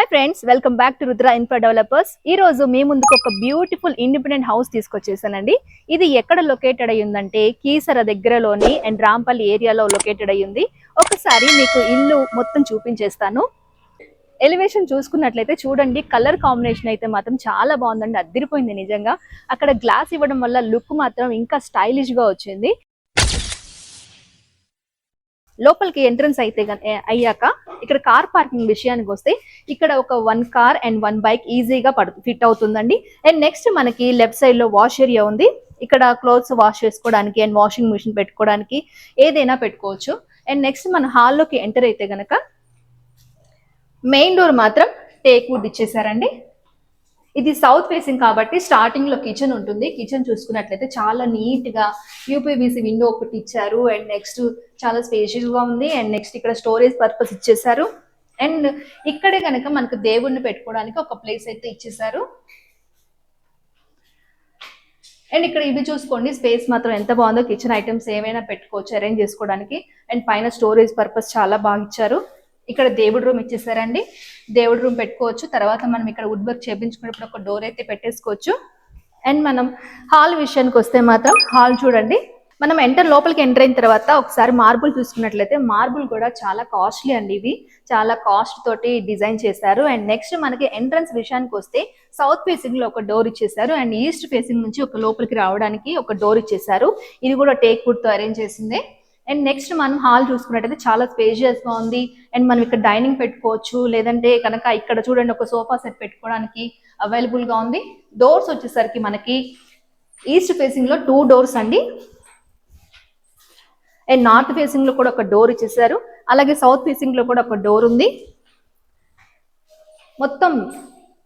Hi friends welcome back to Rudra infra developers ఈ రోజు మీ ముందుకు ఒక బ్యూటిఫుల్ ఇండిపెండెంట్ హౌస్ తీసుకొచ్చేసానండి. ఇది ఎక్కడ లొకేటెడ్ అయ్యిందంటే కీసర దగ్గరలోని అండ్ రాంపల్లి ఏరియాలో లొకేటెడ్ అయ్యింది ఒకసారి మీకు ఇల్లు మొత్తం చూపించేస్తాను. ఎలివేషన్ చూసుకున్నట్లయితే చూడండి కలర్ కాంబినేషన్ అయితే మాత్రం చాలా బాగుందండి. అద్దరిపోయింది నిజంగా. అక్కడ గ్లాస్ ఇవ్వడం వల్ల లుక్ మాత్రం ఇంకా స్టైలిష్గా వచ్చింది. లోపలికి ఎంట్రన్స్ అయితే అయ్యాక ఇక్కడ కార్ పార్కింగ్ విషయానికి వస్తే ఇక్కడ ఒక one car and one bike ఈజీగా పడు ఫిట్ అవుతుందండి. అండ్ నెక్స్ట్ మనకి లెఫ్ట్ సైడ్లో వాష్ ఏరియా ఉంది. ఇక్కడ క్లోత్స్ వాష్ చేసుకోవడానికి అండ్ వాషింగ్ మిషన్ పెట్టుకోవడానికి ఏదైనా పెట్టుకోవచ్చు. అండ్ నెక్స్ట్ మన హాల్లోకి ఎంటర్ అయితే గనక మెయిన్ డోర్ మాత్రం టేక్ వుడ్ ఇచ్చేసారండి ఇది సౌత్ ఫేసింగ్ కాబట్టి స్టార్టింగ్లో కిచెన్ ఉంటుంది. కిచెన్ చూసుకున్నట్లయితే చాలా నీట్గా యూపీబీసీ విండో ఒకటి ఇచ్చారు. అండ్ నెక్స్ట్ చాలా స్పేషియస్గా ఉంది. అండ్ నెక్స్ట్ ఇక్కడ స్టోరేజ్ పర్పస్ ఇచ్చేసారు అండ్ ఇక్కడే కనుక మనకు దేవుడిని పెట్టుకోవడానికి ఒక ప్లేస్ అయితే ఇచ్చేసారు అండ్ ఇక్కడ ఇది చూసుకోండి. స్పేస్ మాత్రం ఎంత బాగుందో కిచెన్ ఐటమ్స్ ఏమైనా పెట్టుకోవచ్చు అరేంజ్ చేసుకోవడానికి. అండ్ పైన స్టోరేజ్ పర్పస్ చాలా బాగా ఇచ్చారు. ఇక్కడ దేవుడి రూమ్ ఇచ్చేసారండి. దేవుడి రూమ్ పెట్టుకోవచ్చు. తర్వాత మనం ఇక్కడ వుడ్ వర్క్ చేపించుకున్నప్పుడు ఒక డోర్ అయితే పెట్టేసుకోవచ్చు. అండ్ మనం హాల్ విషయానికి వస్తే మాత్రం హాల్ చూడండి. మనం ఎంటర్ లోపలికి ఎంటర్ అయిన తర్వాత ఒకసారి మార్బుల్ చూసుకున్నట్లయితే మార్బుల్ కూడా చాలా కాస్ట్లీ అండి ఇవి. చాలా కాస్ట్ తోటి డిజైన్ చేశారు. అండ్ నెక్స్ట్ మనకి ఎంట్రన్స్ విషయానికి వస్తే సౌత్ ఫేసింగ్లో ఒక డోర్ ఇచ్చేసారు. అండ్ ఈస్ట్ ఫేసింగ్ నుంచి ఒక లోపలికి రావడానికి ఒక డోర్ ఇచ్చేసారు. ఇది కూడా టేక్ వుడ్తో అరేంజ్ చేసిందే. అండ్ నెక్స్ట్ మనం హాల్ చూసుకున్నట్టయితే చాలా స్పేషియస్గా ఉంది. అండ్ మనం ఇక్కడ డైనింగ్ పెట్టుకోవచ్చు. లేదంటే కనుక ఇక్కడ చూడండి ఒక సోఫా సెట్ పెట్టుకోవడానికి అవైలబుల్గా ఉంది. డోర్స్ వచ్చేసరికి మనకి ఈస్ట్ ఫేసింగ్లో టూ డోర్స్ అండి. అండ్ నార్త్ ఫేసింగ్లో కూడా ఒక డోర్ ఇచ్చేసారు అలాగే సౌత్ ఫేసింగ్లో కూడా ఒక డోర్ ఉంది. మొత్తం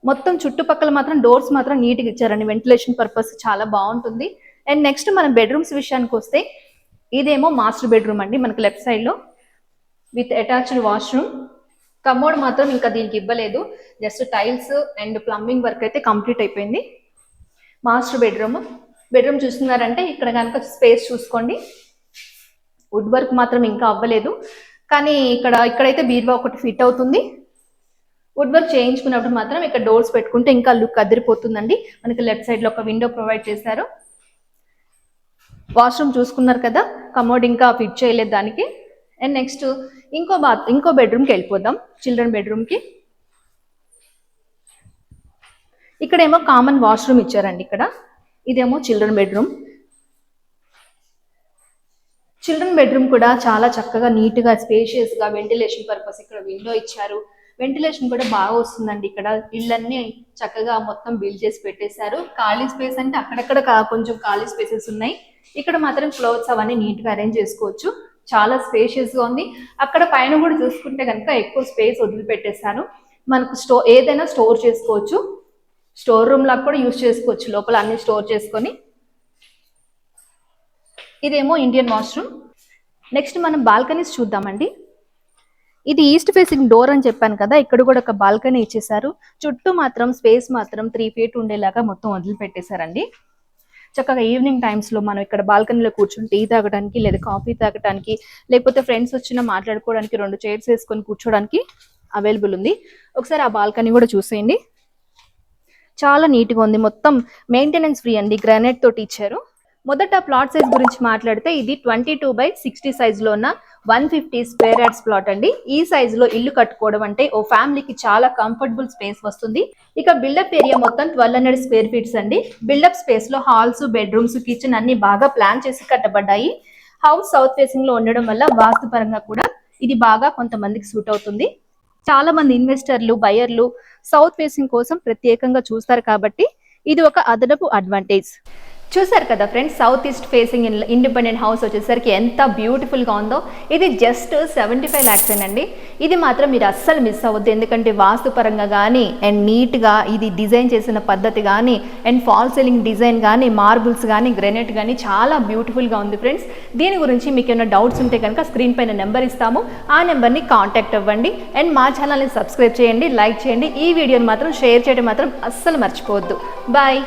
మొత్తం చుట్టుపక్కల మాత్రం డోర్స్ మాత్రం నీట్గా ఇచ్చారండి. వెంటిలేషన్ పర్పస్ చాలా బాగుంటుంది. అండ్ నెక్స్ట్ మనం బెడ్రూమ్స్ విషయానికి వస్తే ఇదేమో మాస్టర్ బెడ్రూమ్ అండి మనకి లెఫ్ట్ సైడ్లో విత్ అటాచ్డ్ వాష్రూమ్. కమోడ్ మాత్రం ఇంకా దీనికి ఇవ్వలేదు. Just tiles and plumbing work అయితే కంప్లీట్ అయిపోయింది. Master bedroom. బెడ్రూమ్ చూస్తున్నారంటే ఇక్కడ కనుక స్పేస్ చూసుకోండి. వుడ్ వర్క్ మాత్రం ఇంకా అవ్వలేదు. కానీ ఇక్కడ ఇక్కడైతే బీర్వా ఒకటి ఫిట్ అవుతుంది. వుడ్ వర్క్ చేయించుకున్నప్పుడు మాత్రం ఇక్కడ డోర్స్ పెట్టుకుంటే ఇంకా లుక్ అదిరిపోతుందండి. మనకి లెఫ్ట్ సైడ్లో ఒక విండో ప్రొవైడ్ చేశారు. వాష్రూమ్ చూసుకున్నారు కదా కమోడ్ ఇంకా ఫిట్ చేయలేదు దానికి. అండ్ నెక్స్ట్ ఇంకో బాత్ ఇంకో బెడ్రూమ్కి వెళ్ళిపోదాం చిల్డ్రన్ బెడ్రూమ్కి ఇక్కడేమో కామన్ వాష్రూమ్ ఇచ్చారండి ఇక్కడ. ఇదేమో చిల్డ్రన్ బెడ్రూమ్ చిల్డ్రన్ బెడ్రూమ్ కూడా చాలా చక్కగా నీట్గా స్పేషియస్గా వెంటిలేషన్ పర్పస్ ఇక్కడ విండో ఇచ్చారు. వెంటిలేషన్ కూడా బాగా వస్తుందండి. ఇక్కడ ఇళ్ళన్నీ చక్కగా మొత్తం బిల్డ్ చేసి పెట్టేశారు. ఖాళీ స్పేస్ అంటే అక్కడక్కడ కొంచెం ఖాళీ స్పేసెస్ ఉన్నాయి. ఇక్కడ మాత్రం క్లోత్స్ అవన్నీ నీట్గా అరేంజ్ చేసుకోవచ్చు. చాలా స్పేషియస్గా ఉంది. అక్కడ పైన కూడా చూసుకుంటే కనుక ఎక్కువ స్పేస్ వదిలిపెట్టేశాను మనకు స్టో ఏదైనా స్టోర్ చేసుకోవచ్చు. స్టోర్ రూమ్ లాగా కూడా యూస్ చేసుకోవచ్చు. లోపల అన్ని స్టోర్ చేసుకొని. ఇదేమో ఇండియన్ వాష్రూమ్. నెక్స్ట్ మనం బాల్కనీస్ చూద్దామండి. ఇది ఈస్ట్ ఫేసింగ్ డోర్ అని చెప్పాను కదా ఇక్కడ కూడా ఒక బాల్కనీ ఇచ్చేసారు చుట్టూ మాత్రం స్పేస్ మాత్రం త్రీ ఫీట్ ఉండేలాగా మొత్తం వదిలిపెట్టేశారండి. చక్కగా ఈవినింగ్ టైమ్స్లో మనం ఇక్కడ బాల్కనీలో కూర్చొని టీ తాగడానికి లేదా కాఫీ తాగడానికి లేకపోతే ఫ్రెండ్స్ వచ్చిన మాట్లాడుకోవడానికి రెండు చైర్స్ వేసుకొని కూర్చోడానికి అవైలబుల్ ఉంది. ఒకసారి ఆ బాల్కనీ కూడా చూసేయండి. చాలా నీట్గా ఉంది. మొత్తం మెయింటెనెన్స్ ఫ్రీ అండి. గ్రానైట్ తోటి ఇచ్చారు. మొదట ప్లాట్ సైజ్ గురించి మాట్లాడితే ఇది ట్వంటీ టూ బై సిక్స్టీ సైజ్లో ఉన్న one fifty square yards plot అండి. ఈ సైజ్లో ఇల్లు కట్టుకోవడం అంటే ఓ ఫ్యామిలీకి చాలా కంఫర్టబుల్ స్పేస్ వస్తుంది. ఇక బిల్డప్ ఏరియా మొత్తం ట్వెల్వ్ హండ్రెడ్ స్క్వేర్ ఫీట్స్ అండి. బిల్డప్ స్పేస్లో హాల్స్ బెడ్రూమ్స్ కిచెన్ అన్ని బాగా ప్లాన్ చేసి కట్టబడ్డాయి. హౌస్ సౌత్ ఫేసింగ్లో ఉండడం వల్ల వాస్తు పరంగా కూడా ఇది బాగా కొంతమందికి సూట్ అవుతుంది. చాలా మంది ఇన్వెస్టర్లు బయర్లు సౌత్ ఫేసింగ్ కోసం ప్రత్యేకంగా చూస్తారు కాబట్టి ఇది ఒక అదనపు అడ్వాంటేజ్. చూసారు కదా friends south east facing in independent house వచ్చేసరికి ఎంత బ్యూటిఫుల్గా ఉందో. ఇది జస్ట్ సెవెంటీ ఫైవ్ ల్యాక్స్ అండి. ఇది మాత్రం మీరు అస్సలు మిస్ అవ్వద్దు. ఎందుకంటే వాస్తుపరంగా కానీ అండ్ నీట్గా ఇది డిజైన్ చేసిన పద్ధతి కానీ అండ్ ఫాల్ సీలింగ్ డిజైన్ కానీ మార్బుల్స్ కానీ గ్రెనైట్ కానీ చాలా బ్యూటిఫుల్గా ఉంది ఫ్రెండ్స్. దీని గురించి మీకు ఏమైనా డౌట్స్ ఉంటే కనుక స్క్రీన్ పైన నెంబర్ ఇస్తాము. ఆ నెంబర్ని కాంటాక్ట్ అవ్వండి. అండ్ మా ఛానల్ని సబ్స్క్రైబ్ చేయండి లైక్ చేయండి. ఈ వీడియోని మాత్రం షేర్ చేయడం మాత్రం అస్సలు మర్చిపోవద్దు. బాయ్